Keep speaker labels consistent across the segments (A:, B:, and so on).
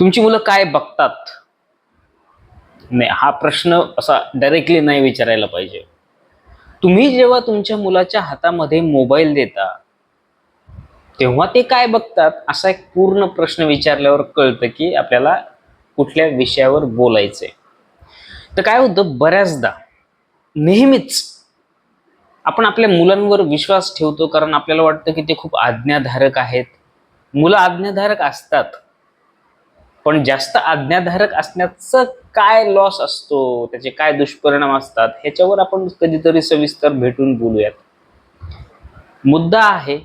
A: तुमची मुलं काय बघतात? नाही हा प्रश्न असा डायरेक्टली नाही विचारायला पाहिजे. तुम्ही जेव्हा तुमच्या मुलाच्या हातामध्ये मोबाईल देता तेव्हा ते काय बघतात? असा एक पूर्ण प्रश्न विचारल्यावर कळतं की आपल्याला कुठल्या विषयावर बोलायचंय. तर काय होतं? बऱ्याचदा नेहमीच आपण आपल्या मुलांवर विश्वास ठेवतो कारण आपल्याला वाटतं की ते खूप आज्ञाधारक आहेत. मुलं आज्ञाधारक असतात. पण जास्त आज्ञाधारक असण्याचं काय लॉस असतो? त्याचे काय दुष्परिणाम असतात? ह्याच्यावर आपण कधीतरी सविस्तर भेटून बोलूयात. मुद्दा आहे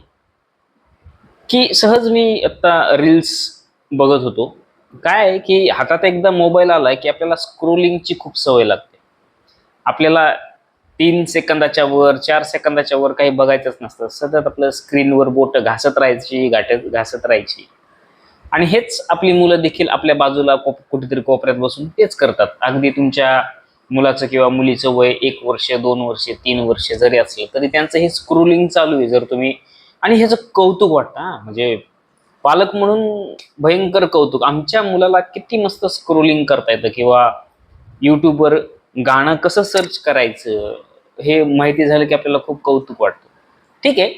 A: की सहज मी आता रील्स बघत होतो. काय आहे की हातात एकदा मोबाईल आला की आपल्याला स्क्रोलिंगची खूप सवय लागते. आपल्याला तीन सेकंदाच्या वर चार सेकंदाच्या वर काही बघायचंच नसतं. सतत आपलं स्क्रीनवर बोट घासत राहायची गाठत घासत राहायची. आणि हेच आपली मुलं देखील आपल्या बाजूला कोप- कुठेतरी कोपऱ्यात बसून तेच करतात. अगदी तुमच्या मुलाचं किंवा मुलीचं वय एक वर्ष दोन वर्ष तीन वर्ष जरी असलं तरी त्यांचं हे स्क्रोलिंग चालू आहे जर तुम्ही. आणि ह्याचं कौतुक वाटतं हा. म्हणजे पालक म्हणून भयंकर कौतुक. आमच्या मुलाला किती मस्त स्क्रोलिंग करता येतं किंवा यूट्यूबवर गाणं कसं सर्च करायचं हे माहिती झालं की आपल्याला खूप कौतुक वाटतं. ठीक आहे?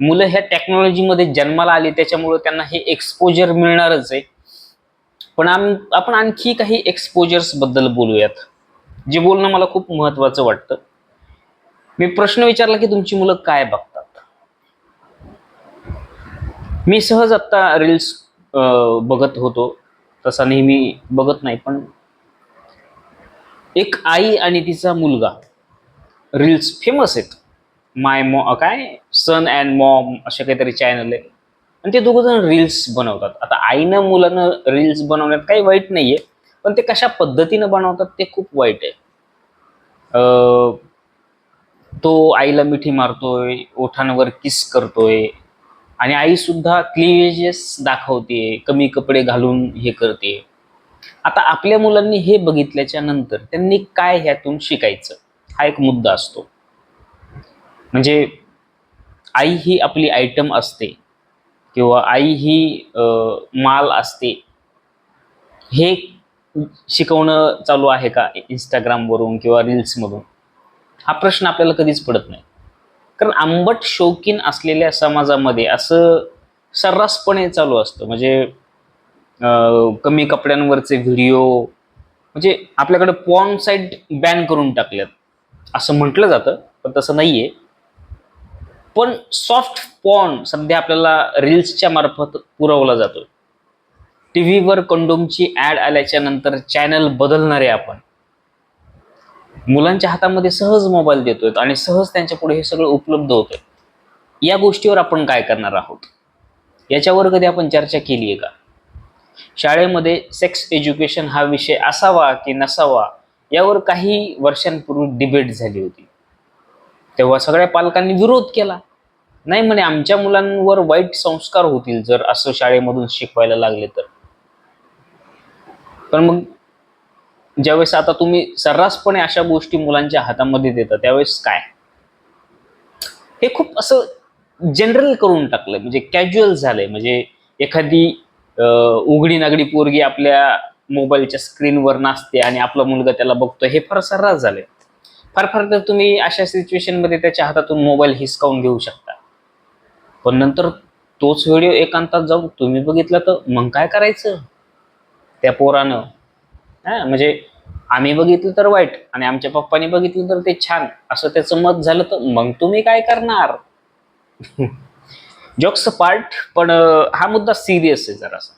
A: मुलं ह्या टेक्नॉलॉजीमध्ये जन्माला आली त्याच्यामुळं त्यांना हे एक्सपोजर मिळणारच आहे. पण आम आपण आणखी काही एक्सपोजर्सबद्दल बोलूयात जे बोलणं मला खूप महत्वाचं वाटतं. मी प्रश्न विचारला की तुमची मुलं काय बघतात? मी सहज आत्ता रील्स बघत होतो. तसा नेहमी बघत नाही पण एक आई आणि तिचा मुलगा रील्स फेमस आहेत. माय मॉ काय? सन अँड मॉम असे काहीतरी चॅनल आहे. आणि ते दोघं जण रील्स बनवतात. आता आईनं मुलानं रील्स बनवण्यात काही वाईट नाही आहे पण ते कशा पद्धतीनं बनवतात ते खूप वाईट आहे. तो आईला मिठी मारतोय ओठांवर किस करतोय आणि आई सुद्धा क्लिवेजेस दाखवते कमी कपडे घालून हे करते. आता आपल्या मुलांनी हे बघितल्याच्या नंतर त्यांनी काय ह्यातून शिकायचं? हा एक मुद्दा असतो. म्हणजे आई ही आपली आयटम असते किंवा आई ही माल असते. हे शिकवणं चालू आहे का इंस्टाग्रामवरून किंवा रील्समधून हा प्रश्न आपल्याला कधीच पडत नाही. कारण आंबट शौकीन असलेल्या समाजामध्ये असं सर्रासपणे चालू असतं. म्हणजे कमी कपड्यांवरचे व्हिडिओ म्हणजे आपल्याकडे पॉन साईट बॅन करून टाकल्यात. असं म्हटलं जातं पण तसं नाही आहे पण सॉफ्ट पॉन सध्या आपल्याला रील्सच्या मार्फत पुरवला जातो टी व्हीवर कंडोमची ॲड आल्याच्यानंतर चॅनल बदलणारे आपण. मुलांच्या हातामध्ये सहज मोबाईल देतोय आणि सहज त्यांच्या पुढे हे सगळं उपलब्ध होतंय. या गोष्टीवर आपण काय करणार आहोत? याच्यावर कधी आपण चर्चा केली आहे का? शाळेमध्ये सेक्स एज्युकेशन हा विषय असावा की नसावा यावर काही वर्षांपूर्वी डिबेट झाली होती. तेव्हा सगळ्या पालकांनी विरोध केला. नाही म्हणे आमच्या मुलांवर वाईट संस्कार होतील जर असं शाळेमधून शिकवायला लागले तर. पण मग ज्यावेळेस आता तुम्ही सर्रासपणे अशा गोष्टी मुलांच्या हातामध्ये देता त्यावेळेस काय? हे खूप असं जनरल करून टाकलंय म्हणजे कॅज्युअल झालंय. म्हणजे एखादी उघडी नागडी पोरगी आपल्या मोबाईलच्या स्क्रीनवर नाचते आणि आपला मुलगा त्याला बघतो हे फार सर्रास झालंय. फार फार तर तुम्ही अशा सिच्युएशनमध्ये त्याच्या हातातून मोबाईल हिसकावून घेऊ शकता. पण नंतर तोच व्हिडिओ एकांतात जाऊन तुम्ही बघितला तर मग काय करायचं? त्या पोरानं. हा म्हणजे आम्ही बघितलं तर वाईट आणि आमच्या पप्पानी बघितलं तर ते छान. असं त्याचं मत झालं तर मग तुम्ही काय करणार? जोक्स पार्ट पण हा मुद्दा सिरियस आहे जरासा.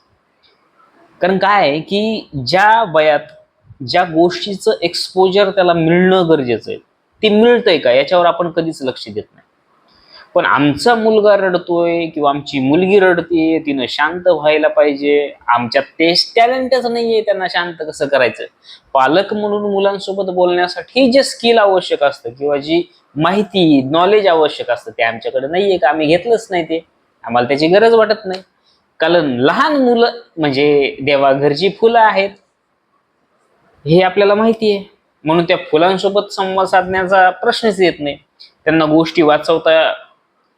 A: कारण काय आहे की ज्या वयात ज्या गोष्टीचं एक्सपोजर त्याला मिळणं गरजेचं आहे ते मिळतंय का? याच्यावर आपण कधीच लक्ष देत नाही. पण आमचा मुलगा रडतोय किंवा आमची मुलगी रडतीये तिनं शांत व्हायला पाहिजे. आमच्यात तेच टॅलेंटच नाहीये त्यांना शांत कसं करायचं? पालक म्हणून मुलांसोबत बोलण्यासाठी जे स्किल आवश्यक असतं किंवा जी माहिती नॉलेज आवश्यक असतं ते आमच्याकडे नाहीये का? आम्ही घेतलंच नाही ते. आम्हाला त्याची गरज वाटत नाही. कारण लहान मुलं म्हणजे देवाघरची फुलं आहेत हे आपल्याला माहिती आहे. म्हणून त्या फुलांसोबत संवाद साधण्याचा प्रश्नच येत नाही. त्यांना गोष्टी वाचवता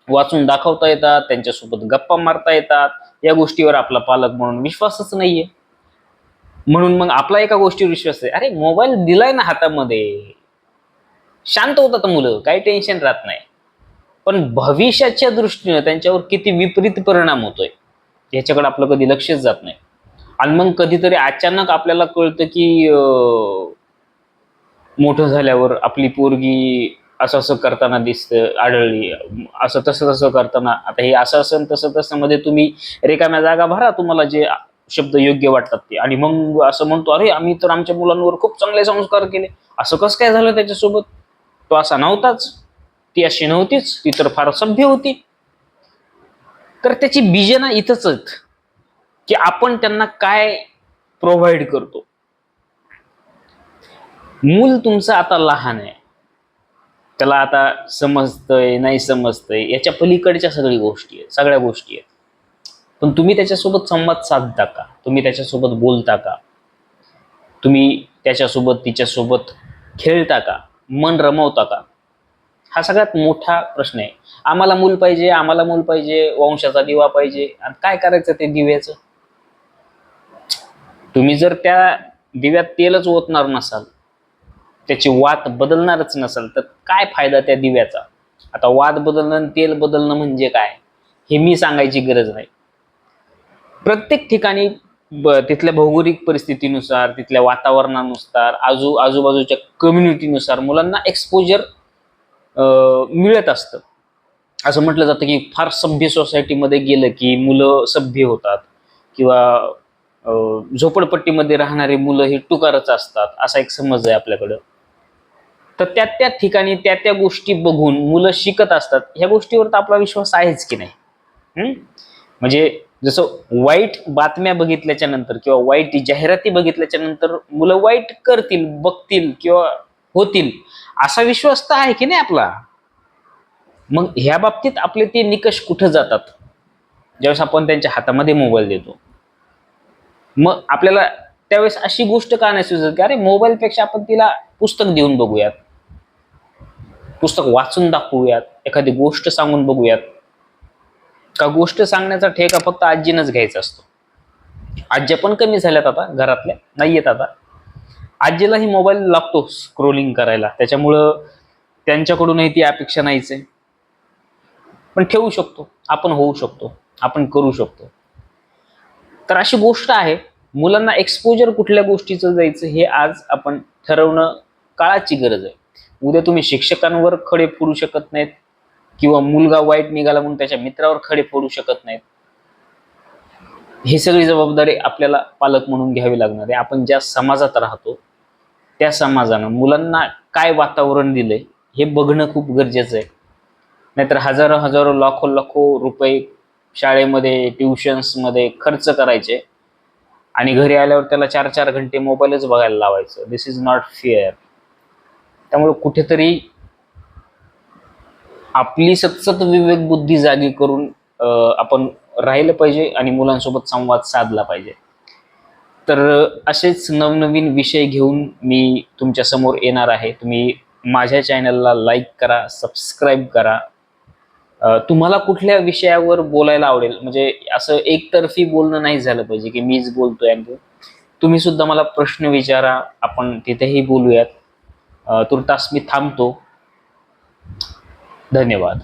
A: वाचून दाखवता येतात त्यांच्यासोबत गप्पा मारता येतात. या गोष्टीवर आपला पालक म्हणून विश्वासच नाहीये. म्हणून मग आपला एका गोष्टीवर विश्वास आहे. अरे मोबाईल दिलाय ना हातामध्ये. शांत होतात मुलं काही टेन्शन राहत नाही. पण भविष्याच्या दृष्टीनं त्यांच्यावर किती विपरीत परिणाम होतोय याच्याकडे आपलं कधी लक्षच जात नाही. आणि मग कधीतरी अचानक आपल्याला कळतं की मोठं झाल्यावर आपली पोरगी असं असं करताना दिसतं आढळली. असं तसं तसं करताना. आता हे असं असं तसं तसं मध्ये तुम्ही रिकाम्या जागा भरा तुम्हाला जे शब्द योग्य वाटतात ते. आणि मग असं म्हणतो अरे आम्ही तर आमच्या मुलांवर खूप चांगले संस्कार केले. असं कसं काय झालं त्याच्यासोबत? तो असा नव्हताच. ती अशी नव्हतीच. ती तर फार सभ्य होती. तर त्याची बीजना इथंच आहेत. की आपण त्यांना काय प्रोव्हाइड करतो. मूल तुमचं आता लहान आहे. त्याला आता समजतंय नाही समजतंय याच्या पलीकडच्या सगळी गोष्टी आहेत सगळ्या गोष्टी आहेत. पण तुम्ही त्याच्यासोबत संवाद साधता का? तुम्ही त्याच्यासोबत बोलता का? तुम्ही त्याच्यासोबत तिच्यासोबत खेळता का? मन रमवता का? हा सगळ्यात मोठा प्रश्न आहे. आम्हाला मूल पाहिजे आम्हाला मूल पाहिजे वंशाचा दिवा पाहिजे. आणि काय करायचं ते दिव्याचं? तुम्ही जर त्या दिव्यात तेलच ओतणार नसाल त्याची वात बदलणारच नसाल तर काय फायदा त्या दिव्याचा? आता वात बदलणं आणि तेल बदलणं म्हणजे काय? हे मी सांगायची गरज नाही. प्रत्येक ठिकाणी ब- तिथल्या भौगोलिक परिस्थितीनुसार तिथल्या वातावरणानुसार आजू आजूबाजूच्या कम्युनिटीनुसार मुलांना एक्सपोजर मिळत असतं. असं म्हटलं जातं की फार सभ्य सोसायटीमध्ये गेलं की मुलं सभ्य होतात किंवा झोपडपट्टीमध्ये राहणारी मुलं ही टुकारच असतात असा एक समज आहे आपल्याकडं. तर त्या त्या ठिकाणी त्या त्या गोष्टी बघून मुलं शिकत असतात. ह्या गोष्टीवर तर आपला विश्वास आहेच की नाही? म्हणजे जसं वाईट बातम्या बघितल्याच्या नंतर किंवा वाईट जाहिराती बघितल्याच्या नंतर मुलं वाईट करतील बघतील किंवा होतील असा विश्वास तर आहे की नाही आपला? मग ह्या बाबतीत आपले ते निकष कुठं जातात? ज्यावेळेस आपण त्यांच्या हातामध्ये मोबाईल देतो. मग आपल्याला त्यावेळेस अशी गोष्ट का नाही सुचत? की अरे मोबाईलपेक्षा आपण तिला पुस्तक देऊन बघूयात. पुस्तक वाचून दाखवूयात. एखादी गोष्ट सांगून बघूयात. का गोष्ट सांगण्याचा ठेका फक्त आजीनंच घ्यायचा असतो? आज्या पण कमी झाल्यात आता घरातल्या. नाही येत आता. आजीलाही मोबाईल लागतो स्क्रोलिंग करायला. त्याच्यामुळं त्यांच्याकडूनही ती अपेक्षा नाहीच आहे. पण ठेवू शकतो. आपण होऊ शकतो. आपण करू शकतो. तर अशी गोष्ट आहे. मुलांना एक्सपोजर कुठल्या गोष्टीचं जायचं हे आज आपण ठरवणं काळाची गरज आहे. उद्या तुम्ही शिक्षकांवर खडे फोडू शकत नाहीत किंवा मुलगा वाईट निघाला म्हणून त्याच्या मित्रावर खडे फोडू शकत नाहीत. ही सगळी जबाबदारी आपल्याला पालक म्हणून घ्यावी लागणार आहे. आपण ज्या समाजात राहतो त्या समाजानं मुलांना काय वातावरण दिलंय हे बघणं खूप गरजेचं आहे. नाहीतर हजारो हजारो लाखो लाखो रुपये शाळेमध्ये ट्युशन्समध्ये खर्च करायचे. आणि घरी आल्यावर त्याला चार चार घंटे मोबाईलच बघायला लावायचं. दिस इज नॉट फेअर त्यामुळे कुठेतरी आपली सतसत विवेक बुद्धी जागी करून आपण राहिलं पाहिजे आणि मुलांसोबत संवाद साधला पाहिजे. तर असेच नवनवीन विषय घेऊन मी तुमच्यासमोर येणार आहे. तुम्ही माझ्या चॅनलला लाईक करा सबस्क्राईब करा. तुम्हाला कुठल्या विषयावर बोलायला आवडेल? म्हणजे असं एकतर्फी बोलणं नाही झालं पाहिजे की मीच बोलतोय तुम्ही सुद्धा मला प्रश्न विचारा आपण तिथेही बोलूयात. तुर्तास मी थांबतो. धन्यवाद.